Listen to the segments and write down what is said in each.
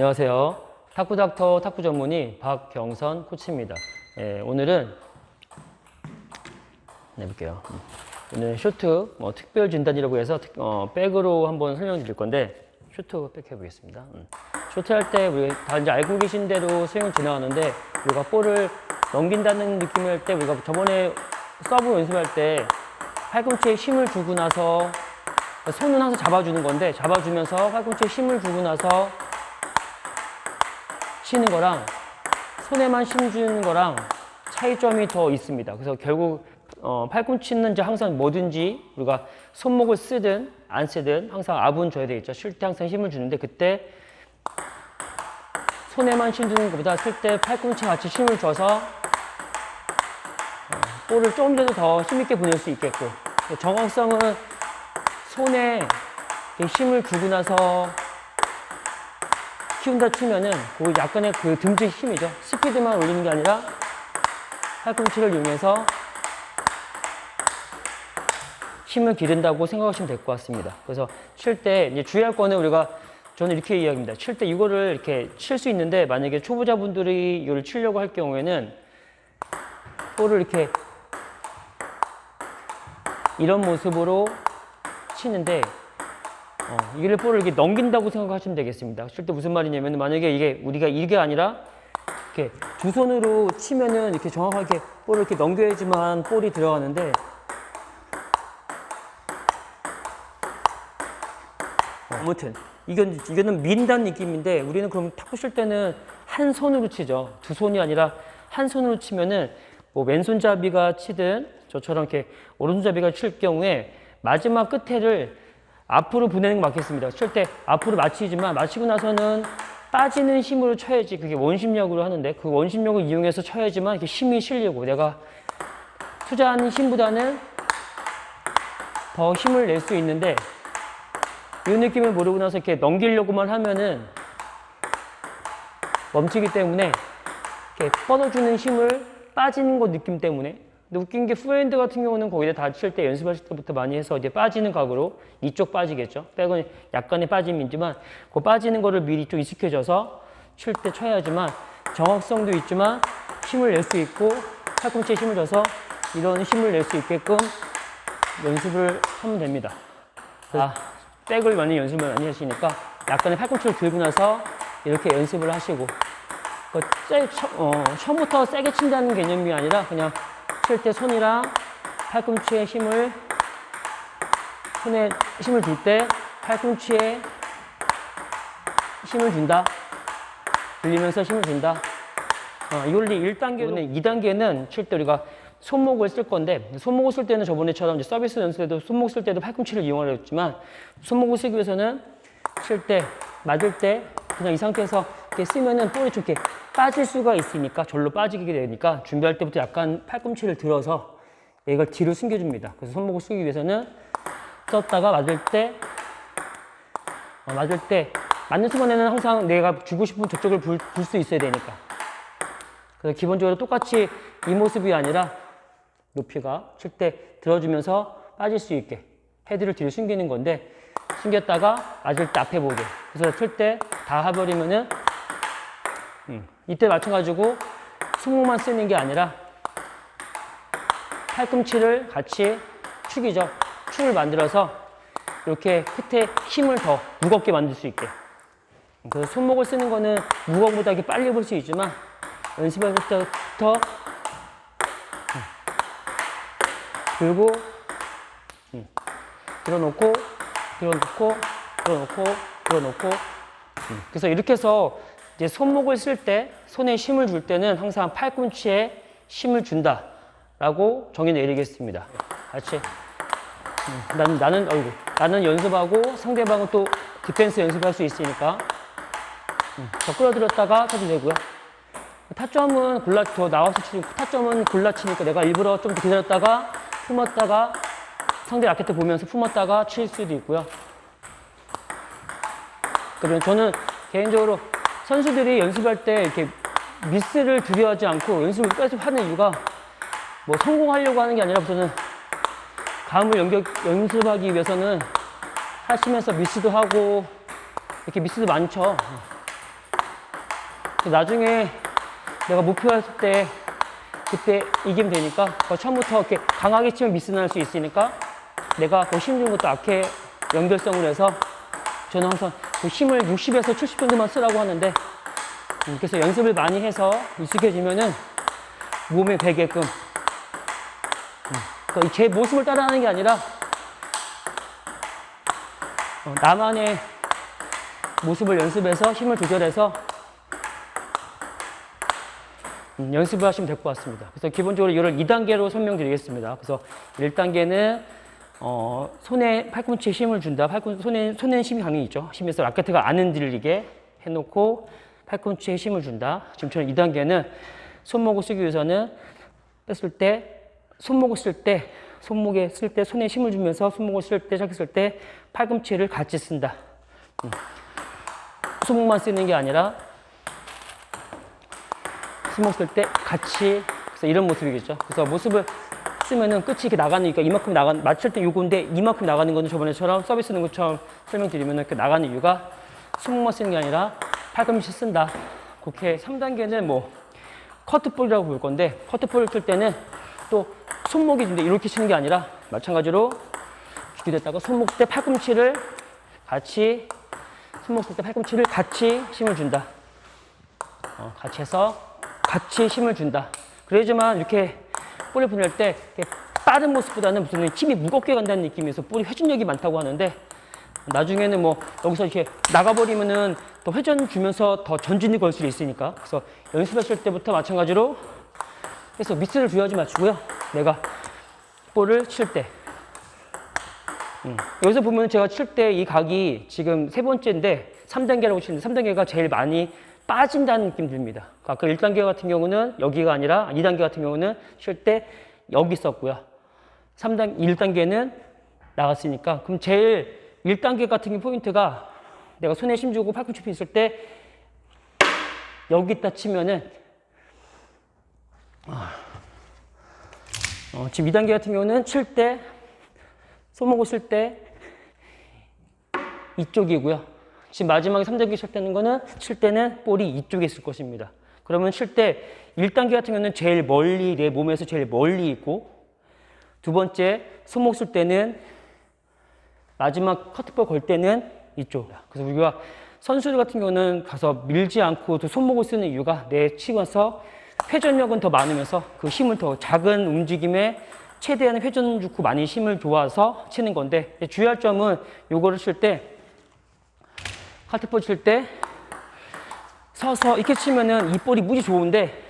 안녕하세요. 탁구 닥터 탁구 전문의 박경선 코치입니다. 예, 오늘은 해볼게요. 음. 오늘 쇼트 뭐 특별 진단이라고 해서 특- 어, 백으로 한번 설명드릴 건데 쇼트 백 해보겠습니다. 음. 쇼트 할 때 우리 다 이제 알고 계신 대로 스윙 지나가는데 우리가 볼을 넘긴다는 느낌을 할 때 우리가 저번에 서브 연습할 때 팔꿈치에 힘을 주고 나서 손은 항상 잡아주는 건데 잡아주면서 팔꿈치에 힘을 주고 나서 치는 거랑 손에만 힘 주는 거랑 차이점이 더 있습니다. 그래서 결국 어, 팔꿈치는 이제 항상 뭐든지 우리가 손목을 쓰든 안 쓰든 항상 압은 줘야 되겠죠. 쉴 때 항상 힘을 주는데 그때 손에만 힘 주는 것보다 쓸 때 팔꿈치 같이 힘을 줘서 어, 볼을 조금 더 힘있게 보낼 수 있겠고 정확성은 손에 힘을 주고 나서 키운다 치면은 그 약간의 그 듬직 힘이죠. 스피드만 올리는 게 아니라 팔꿈치를 이용해서 힘을 기른다고 생각하시면 될 것 같습니다. 그래서 칠 때 주의할 거는 우리가 저는 이렇게 이야기합니다. 칠 때 이거를 이렇게 칠 수 있는데 만약에 초보자분들이 이걸 치려고 할 경우에는 볼을 이렇게 이런 모습으로 치는데 어, 이걸 볼을 이렇게 넘긴다고 생각하시면 되겠습니다. 칠때 무슨 말이냐면 만약에 이게 우리가 이게 아니라 이렇게 두 손으로 치면은 이렇게 정확하게 볼을 이렇게 넘겨야지만 볼이 들어가는데 어, 아무튼 이건 이거는 민다는 느낌인데 우리는 그럼 탁구 칠 때는 한 손으로 치죠. 두 손이 아니라 한 손으로 치면은 뭐 왼손잡이가 치든 저처럼 이렇게 오른손잡이가 칠 경우에 마지막 끝에를 앞으로 보내는 게 맞겠습니다. 칠 때 앞으로 맞히지만 맞히고 나서는 빠지는 힘으로 쳐야지 그게 원심력으로 하는데 그 원심력을 이용해서 쳐야지만 이렇게 힘이 실리고 내가 투자하는 힘보다는 더 힘을 낼 수 있는데 이 느낌을 모르고 나서 이렇게 넘기려고만 하면은 멈추기 때문에 이렇게 뻗어주는 힘을 빠지는 것 느낌 때문에 근데 웃긴 게 후핸드 같은 경우는 거기다 다칠 때 연습하실 때부터 많이 해서 이제 빠지는 각으로 이쪽 빠지겠죠. 백은 약간의 빠짐이지만 그 빠지는 거를 미리 좀 익숙해져서 칠 때 쳐야지만 정확성도 있지만 힘을 낼 수 있고 팔꿈치에 힘을 줘서 이런 힘을 낼 수 있게끔 연습을 하면 됩니다. 아, 백을 많이 연습을 많이 하시니까 약간의 팔꿈치를 들고 나서 이렇게 연습을 하시고 그 세, 처, 어, 처음부터 세게 친다는 개념이 아니라 그냥 칠 때 손이랑 팔꿈치에 힘을 손에 힘을 줄 때 팔꿈치에 힘을 준다. 들리면서 힘을 준다. 어, 이걸 1단계는 2단계는 칠 때 우리가 손목을 쓸 건데 손목을 쓸 때는 저번에처럼 이제 서비스 연습 때도 손목 쓸 때도 팔꿈치를 이용하려 했지만 손목을 쓰기 위해서는 칠 때 맞을 때 그냥 이 상태에서 이렇게 쓰면은 볼이 좀 이렇게 빠질 수가 있으니까 절로 빠지게 되니까 준비할 때부터 약간 팔꿈치를 들어서 이걸 뒤로 숨겨줍니다. 그래서 손목을 쓰기 위해서는 썼다가 맞을 때 어, 맞을 때 맞는 순간에는 항상 내가 주고 싶은 저쪽을 불 수 있어야 되니까 그래서 기본적으로 똑같이 이 모습이 아니라 높이가 칠 때 들어주면서 빠질 수 있게 헤드를 뒤로 숨기는 건데 숨겼다가 맞을 때 앞에 보게 그래서 칠 때 다 해버리면은 음, 이때 맞춰가지고 손목만 쓰는 게 아니라 팔꿈치를 같이 축이죠. 축을 만들어서 이렇게 끝에 힘을 더 무겁게 만들 수 있게. 그래서 손목을 쓰는 거는 무거움보다 이렇게 빨리 볼 수 있지만 연습할 때부터 음, 들고 음, 들어놓고 들어놓고 들어놓고 들어놓고. 음, 그래서 이렇게 해서 이제 손목을 쓸 때 손에 힘을 줄 때는 항상 팔꿈치에 힘을 준다라고 정의 내리겠습니다. 같이 음, 나는 나는 어이구 나는 연습하고 상대방은 또 디펜스 연습할 수 있으니까 음, 더 끌어들였다가 쳐도 되고요. 타점은 골라 더 나와서 치고 타점은 골라 치니까 내가 일부러 좀더 기다렸다가 품었다가 상대 라켓을 보면서 품었다가 칠 수도 있고요. 그러면 저는 개인적으로 선수들이 연습할 때 이렇게 미스를 두려워하지 않고 연습을 계속 하는 이유가 뭐 성공하려고 하는 게 아니라 저는 감을 연격, 연습하기 위해서는 하시면서 미스도 하고 이렇게 미스도 많죠. 나중에 내가 목표했을 때 그때 이기면 되니까 그 처음부터 이렇게 강하게 치면 미스 날 수 있으니까 내가 그 힘준 것도 악해 연결성을 해서 저는 항상 그 힘을 60에서 70 정도만 쓰라고 하는데 음, 그래서 연습을 많이 해서 익숙해지면은 몸에 배게끔 음, 그러니까 제 모습을 따라하는 게 아니라 어, 나만의 모습을 연습해서 힘을 조절해서 음, 연습을 하시면 될 것 같습니다. 그래서 기본적으로 이걸 2단계로 설명드리겠습니다. 그래서 1단계는 어, 손에 팔꿈치에 힘을 준다. 팔꿈 손에 손에 힘이 강이 있죠. 힘에서 라켓가 안 흔들리게 해놓고 팔꿈치에 힘을 준다. 지금처럼 2 단계는 손목을 쓰기 위해서는 뺐을 때 손목을 쓸 때 손목에 쓸 때 손에 힘을 주면서 손목을 쓸때 저기 쓸때 팔꿈치를 같이 쓴다. 음. 손목만 쓰는 게 아니라 손목 쓸 때 같이 그래서 이런 모습이겠죠. 그래서 모습을 쓰면은 끝이 이렇게 나가니까 이만큼 나가 맞출 때 요건데 이만큼 나가는 거는 저번에처럼 서비스 넣는 것처럼 설명드리면 이렇게 나가는 이유가 손목만 쓰는 게 아니라 팔꿈치 쓴다. 그렇게 3단계는 뭐 커트볼이라고 부를 건데 커트볼을 쓸 때는 또 손목이 근데 이렇게 치는 게 아니라 마찬가지로 기대다가 손목 쓸때 팔꿈치를 같이 손목 쓸때 팔꿈치를 같이 힘을 준다. 어, 같이 해서 같이 힘을 준다. 그래야지만 이렇게 볼을 보낼 때 빠른 모습보다는 무슨 힘이 무겁게 간다는 느낌에서 볼이 회전력이 많다고 하는데 나중에는 뭐 여기서 이렇게 나가버리면은 더 회전 주면서 더 전진이 걸 수 있으니까 그래서 연습했을 때부터 마찬가지로 그래서 미스를 주의하지 마시고요. 내가 볼을 칠 때. 음. 여기서 보면 제가 칠 때 이 각이 지금 세 번째인데 3단계라고 치는데 3단계가 제일 많이 빠진다는 느낌 듭니다. 아까 1단계 같은 경우는 여기가 아니라 2단계 같은 경우는 칠때 여기 있었고요. 3단, 1단계는 나갔으니까. 그럼 제일 1단계 같은 포인트가 내가 손에 힘 주고 팔꿈치 피 있을 때 여기 다 치면은 어, 지금 2단계 같은 경우는 칠 때 손목을 쓸 때 이쪽이고요. 지금 마지막에 3단계 칠 때는 거는 칠 때는 볼이 이쪽에 있을 것입니다. 그러면 칠 때 1단계 같은 경우는 제일 멀리 내 몸에서 제일 멀리 있고 두 번째 손목 쓸 때는 마지막 커트볼 걸 때는 이쪽. 그래서 우리가 선수들 같은 경우는 가서 밀지 않고 또 손목을 쓰는 이유가 내 치면서 회전력은 더 많으면서 그 힘을 더 작은 움직임에 최대한 회전 주고 많이 힘을 좋아서 치는 건데 주의할 점은 요거를 칠 때 카트볼 칠때 서서 이렇게 치면은 이 볼이 무지 좋은데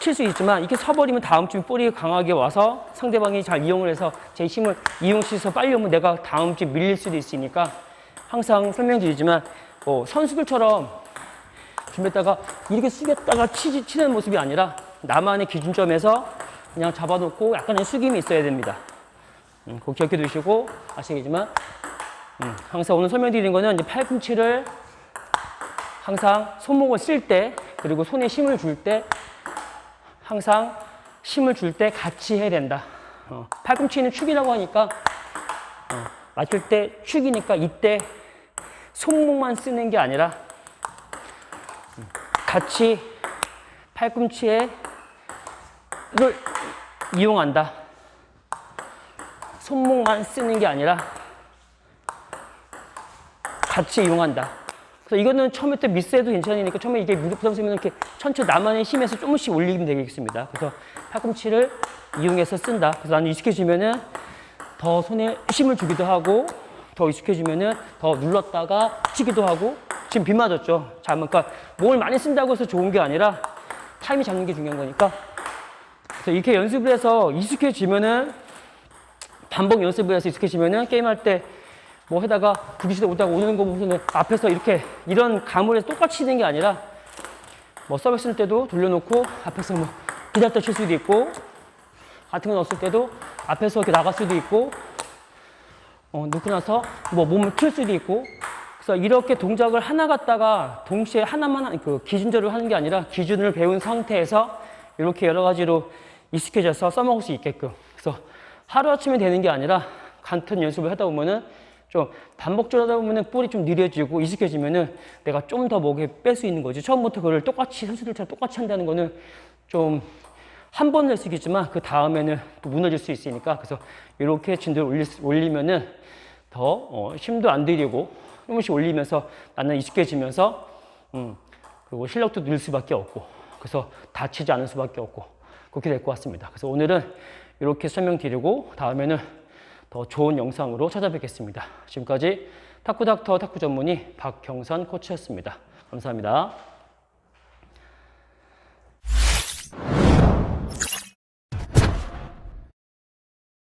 칠 수 있지만 이렇게 서버리면 다음 주 볼이 강하게 와서 상대방이 잘 이용을 해서 제 힘을 이용시켜서 빨리 오면 내가 다음 주 밀릴 수도 있으니까 항상 설명드리지만 뭐 선수들처럼 준비했다가 이렇게 숙였다가 치지, 치는 모습이 아니라 나만의 기준점에서 그냥 잡아놓고 약간의 숙임이 있어야 됩니다. 음, 그거 기억해 두시고 아시겠지만 음, 항상 오늘 설명드리는 거는 이제 팔꿈치를 항상 손목을 쓸 때 그리고 손에 힘을 줄 때 항상 힘을 줄 때 같이 해야 된다. 어, 팔꿈치는 축이라고 하니까 어, 맞출 때 축이니까 이때 손목만 쓰는 게 아니라 음, 같이 팔꿈치에 를 이용한다. 손목만 쓰는 게 아니라 같이 이용한다. 그래서 이거는 처음에 때 미스해도 괜찮으니까 처음에 이게 부담스러우면 이렇게 천천히 나만의 힘에서 조금씩 올리면 되겠습니다. 그래서 팔꿈치를 이용해서 쓴다. 그래서 나는 익숙해지면은 더 손에 힘을 주기도 하고 더 익숙해지면은 더 눌렀다가 치기도 하고 지금 빗 맞았죠. 자, 그러니까 몸을 많이 쓴다고 해서 좋은 게 아니라 타이밍 잡는 게 중요한 거니까 그래서 이렇게 연습을 해서 익숙해지면은 반복 연습을 해서 익숙해지면은 게임할 때 뭐 하다가 부기시도 오다가 오는 거 보면은 앞에서 이렇게 이런 감을 해서 똑같이 치는 게 아니라 뭐 서비스 쓸 때도 돌려놓고 앞에서 뭐 기다렸다 칠 수도 있고 같은 거 넣었을 때도 앞에서 이렇게 나갈 수도 있고 어, 넣고 나서 뭐 몸을 틀 수도 있고. 그래서 이렇게 동작을 하나 갖다가 동시에 하나만 하- 그 기준대로 하는 게 아니라 기준을 배운 상태에서 이렇게 여러 가지로 익숙해져서 써먹을 수 있게끔. 그래서 하루아침에 되는 게 아니라 같은 연습을 하다 보면은 좀 반복적으로 하다 보면 은 볼이 좀 느려지고 익숙해지면은 내가 좀 더 목에 뺄 수 있는 거지. 처음부터 그걸 똑같이 선수들처럼 똑같이 한다는 거는 좀 한 번은 할수 있겠지만 그 다음에는 또 무너질 수 있으니까 그래서 이렇게 진도를 올리, 올리 면은 더 어, 힘도 안 들이고 조금씩 올리면서 나는 익숙해지면서 음, 그리고 실력도 늘 수밖에 없고 그래서 다치지 않을 수밖에 없고 그렇게 될 것 같습니다. 그래서 오늘은 이렇게 설명드리고 다음에는 더 좋은 영상으로 찾아뵙겠습니다. 지금까지 탁구닥터 탁구 전문의 박경선 코치였습니다. 감사합니다.